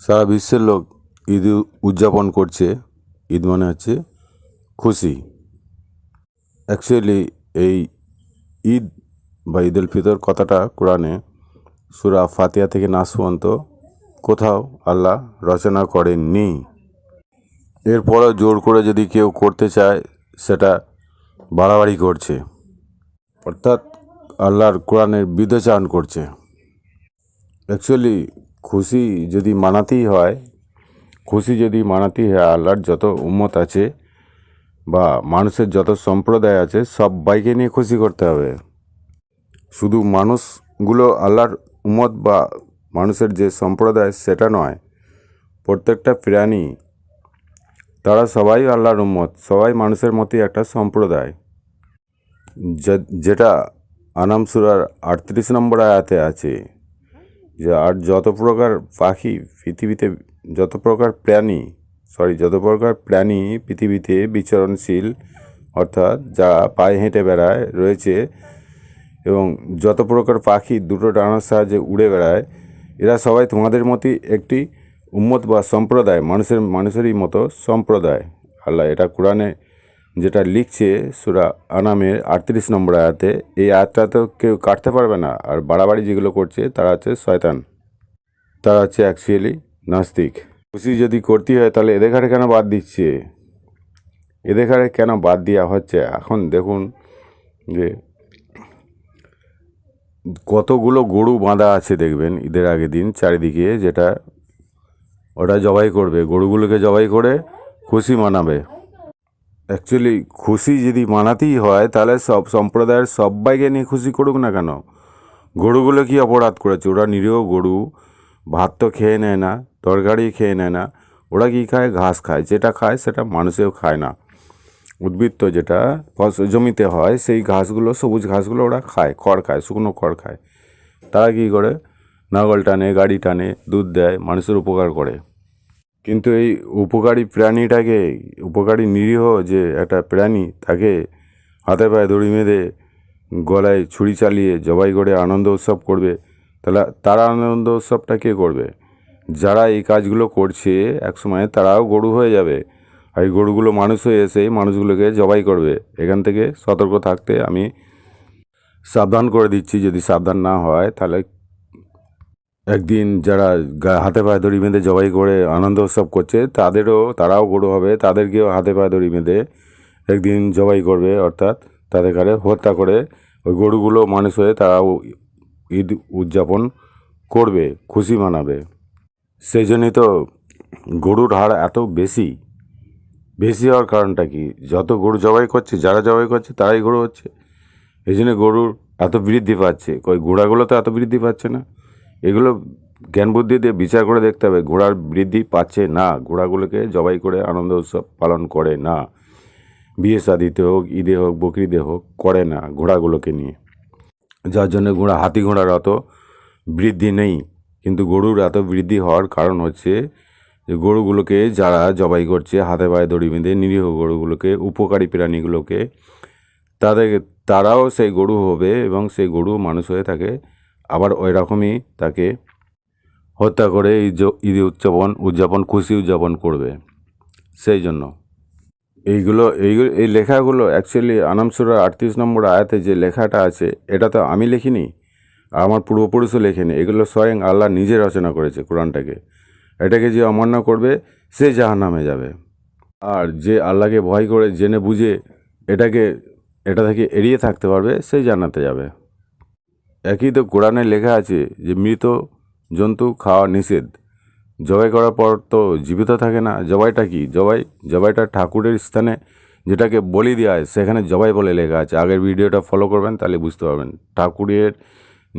সারা বিশ্বের লোক ঈদ উদযাপন করছে। ঈদ মানে হচ্ছে খুশি। অ্যাকচুয়ালি এই ঈদ বা ঈদ ফিতর কথাটা কোরআনে সুরা ফাতিহা থেকে নাস পর্যন্ত কোথাও আল্লাহ রচনা করেননি। এরপরে জোর করে যদি কেউ করতে চায়, সেটা বাড়াবাড়ি করছে। অর্থাৎ আল্লাহর কোরআনের বিদ্যাচারণ করছে। অ্যাকচুয়ালি খুশি যদি মানাতেই হয়, খুশি যদি মানাতেই হয়, আল্লাহর যত উম্মত আছে বা মানুষের যত সম্প্রদায় আছে, সব বাইকে নিয়ে খুশি করতে হবে। শুধু মানুষগুলো আল্লাহর উম্মত বা মানুষের যে সম্প্রদায়, সেটা নয়, প্রত্যেকটা প্রাণী, তারা সবাই আল্লাহর উম্মত, সবাই মানুষের মতোই একটা সম্প্রদায়। যেটা আনাম সুরার আটত্রিশ নম্বর আয়াতে আছে আর যত প্রকার পাখি পৃথিবীতে, যত প্রকার প্রাণী সরি যত প্রকার প্রাণী পৃথিবীতে বিচরণশীল, অর্থাৎ যা পায়ে হেঁটে বেড়ায়, রয়েছে এবং যত প্রকার পাখি দুটো ডানার সাহায্যে উড়ে বেড়ায়, এরা সবাই তোমাদের মতোই একটি উম্মত বা সম্প্রদায়, মানুষের, মানুষেরই মতো সম্প্রদায়। আল্লাহ এটা কোরআনে যেটা লিখছে সুরা আনামের আটত্রিশ নম্বর আয়াতে, এই আয়াতটা তো কেউ কাটতে পারবে না, আর বাড়াবাড়ি যেগুলো করছে, তারা হচ্ছে শয়তান। তারা হচ্ছে অ্যাকচুয়ালি নাস্তিক। খুশি যদি করতে হয়, তাহলে এদের ঘাড়ে কেন বাদ দিচ্ছে? এদের ঘাড়ে কেন বাদ দেওয়া হচ্ছে? এখন দেখুন যে কতগুলো গরু বাঁধা আছে, দেখবেন, ঈদের আগের দিন চারিদিকে যেটা ওটা জবাই করবে। গরুগুলোকে জবাই করে খুশি মানাবে। অ্যাকচুয়ালি খুশি যদি মানাতেই হয়, তাহলে সব সম্প্রদায়ের সবাইকে নিয়ে খুশি করুক না কেন? গরুগুলো কি অপরাধ করেছে? ওরা নিরীহ গরু, ভাত তো খেয়ে নেয় না, তরকারি খেয়ে নেয় না, ওরা কি খায়? ঘাস খায়। যেটা খায় সেটা মানুষেও খায় না। উদ্বৃত্ত যেটা জমিতে হয়, সেই ঘাসগুলো, সবুজ ঘাসগুলো ওরা খায়, খড় খায়, শুকনো খড় খায়। তারা কী করে? নাগল টানে, গাড়ি টানে, দুধ দেয়, মানুষের উপকার করে। কিন্তু এই উপকারী প্রাণীটাকে, উপকারী নিরীহ যে একটা প্রাণী তাকে হাতে পায়ে দড়ি বেঁধে গলায় ছুরি চালিয়ে জবাই করে আনন্দ উৎসব করবে, তাহলে তারা আনন্দ উৎসবটা কে করবে? যারা এই কাজগুলো করছে, একসময় তারাও গরু হয়ে যাবে। আর এই গরুগুলো মানুষ হয়ে এসে মানুষগুলোকে জবাই করবে। এখান থেকে সতর্ক থাকতে আমি সাবধান করে দিচ্ছি। যদি সাবধান না হয়, তাহলে একদিন যারা হাতে পায়ে দড়ি বেঁধে জবাই করে আনন্দ উৎসব করছে, তাদেরও, তারাও গরু হবে, তাদেরকেও হাতে পায়ে দড়ি বেঁধে একদিন জবাই করবে, অর্থাৎ তাদের কারে হত্যা করে ওই গরুগুলো মানুষ হয়ে তারাও ঈদ উদযাপন করবে, খুশি মানাবে। সেই জন্যই তো গরুর হার এত বেশি। বেশি হওয়ার কারণটা কি? যত গরু জবাই করছে, যারা জবাই করছে, তারাই গরু হচ্ছে। এই জন্য গরুর এত বৃদ্ধি পাচ্ছে। ওই ঘোড়াগুলো তো এত বৃদ্ধি পাচ্ছে না। এগুলো জ্ঞান বুদ্ধি দিয়ে বিচার করে দেখতে হবে, ঘোড়ার বৃদ্ধি পাচ্ছে না, ঘোড়াগুলোকে জবাই করে আনন্দ উৎসব পালন করে না। বিয়ে শাদিতে হোক, ঈদে হোক, বকরিদে হোক, করে না ঘোড়াগুলোকে নিয়ে। যার জন্য ঘোড়া, হাতি ঘোড়ার অত বৃদ্ধি নেই। কিন্তু গরুর এত বৃদ্ধি হওয়ার কারণ হচ্ছে যে গরুগুলোকে যারা জবাই করছে, হাতে পায়ে দড়ি বেঁধে নিরীহ গরুগুলোকে, উপকারী প্রাণীগুলোকে, তাদের, তারাও সেই গরু হবে এবং সেই গরু মানুষ হয়ে থাকে। আবার ওই রকমই তাকে হত্যা করে এই ঈদ উদযাপন উদযাপন, খুশি উদযাপন করবে। সেই জন্য। এইগুলো এইগুলো এই লেখাগুলো অ্যাকচুয়ালি আনামসুরা আটত্রিশ নম্বর আয়াতে যে লেখাটা আছে, এটা তো আমি লিখিনি, আমার পূর্বপুরুষও লেখেনি। এগুলো স্বয়ং আল্লাহ নিজে রচনা করেছে কোরআনটাকে। এটাকে যে অমান্য করবে, সে জাহান্নামে যাবে। আর যে আল্লাহকে ভয় করে, জেনে বুঝে এটাকে, এটা থেকে এড়িয়ে থাকতে পারবে, সে জানাতে যাবে। একই তো কোরআনে লেখা আছে যে, মৃত জন্তু খাওয়া নিষেধ। জবাই করার পর তো জীবিত থাকে না। জবাইটা কি? জবাই, জবাইটা ঠাকুরের স্থানে যেটাকে বলি দেওয়া হয়, সেখানে জবাই বলে লেখা আছে। আগের ভিডিওটা ফলো করবেন, তাহলে বুঝতে পারবেন। ঠাকুরের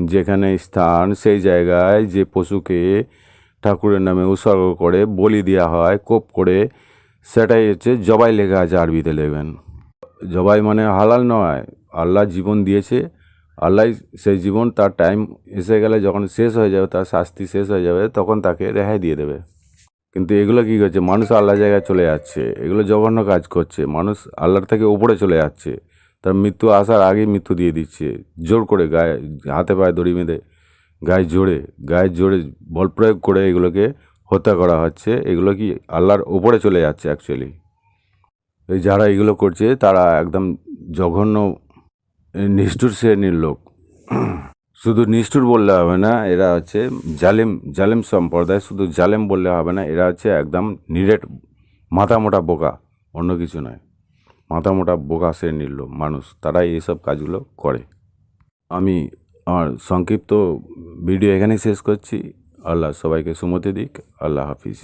যেখানে স্থান, সেই জায়গায় যে পশুকে ঠাকুরের নামে উৎসর্গ করে, বলি দেওয়া হয়, কোপ করে, সেটাই হচ্ছে জবাই লেখা আছে আরবিতে লেখবেন। জবাই মানে হালাল নয়। আল্লাহ জীবন দিয়েছে আল্লাহ সেই জীবন, তার টাইম এসে গেলে যখন শেষ হয়ে যাবে, তার শাস্তি শেষ হয়ে যাবে, তখন তাকে রেহাই দিয়ে দেবে। কিন্তু এগুলো কী করছে? মানুষ আল্লাহ জায়গায় চলে যাচ্ছে। এগুলো জঘন্য কাজ করছে। মানুষ আল্লাহর থেকে উপরে চলে যাচ্ছে। তার মৃত্যু আসার আগেই মৃত্যু দিয়ে দিচ্ছে। জোর করে গায়ে, হাতে পায়ে দড়ি বেঁধে, গায়ে জোরে গায়ে জোরে বল প্রয়োগ করে এগুলোকে হত্যা করা হচ্ছে। এগুলো কি আল্লাহর ওপরে চলে যাচ্ছে অ্যাকচুয়ালি এই যারা এগুলো করছে, তারা একদম জঘন্য নিষ্ঠুর শ্রেণির লোক। শুধু নিষ্ঠুর বললে হবে না, এরা হচ্ছে জালেম জালেম সম্প্রদায়, শুধু জালেম বললে হবে না, এরা হচ্ছে একদম নিরেট, মাথা মোটা বোকা, অন্য কিছু নয়। মাথা মোটা বোকা শ্রেণির লোক, মানুষ, তারাই এইসব কাজগুলো করে। আমি আমার সংক্ষিপ্ত ভিডিও এখানেই শেষ করছি। আল্লাহ সবাইকে সুমতি দিক, আল্লাহ হাফিজ।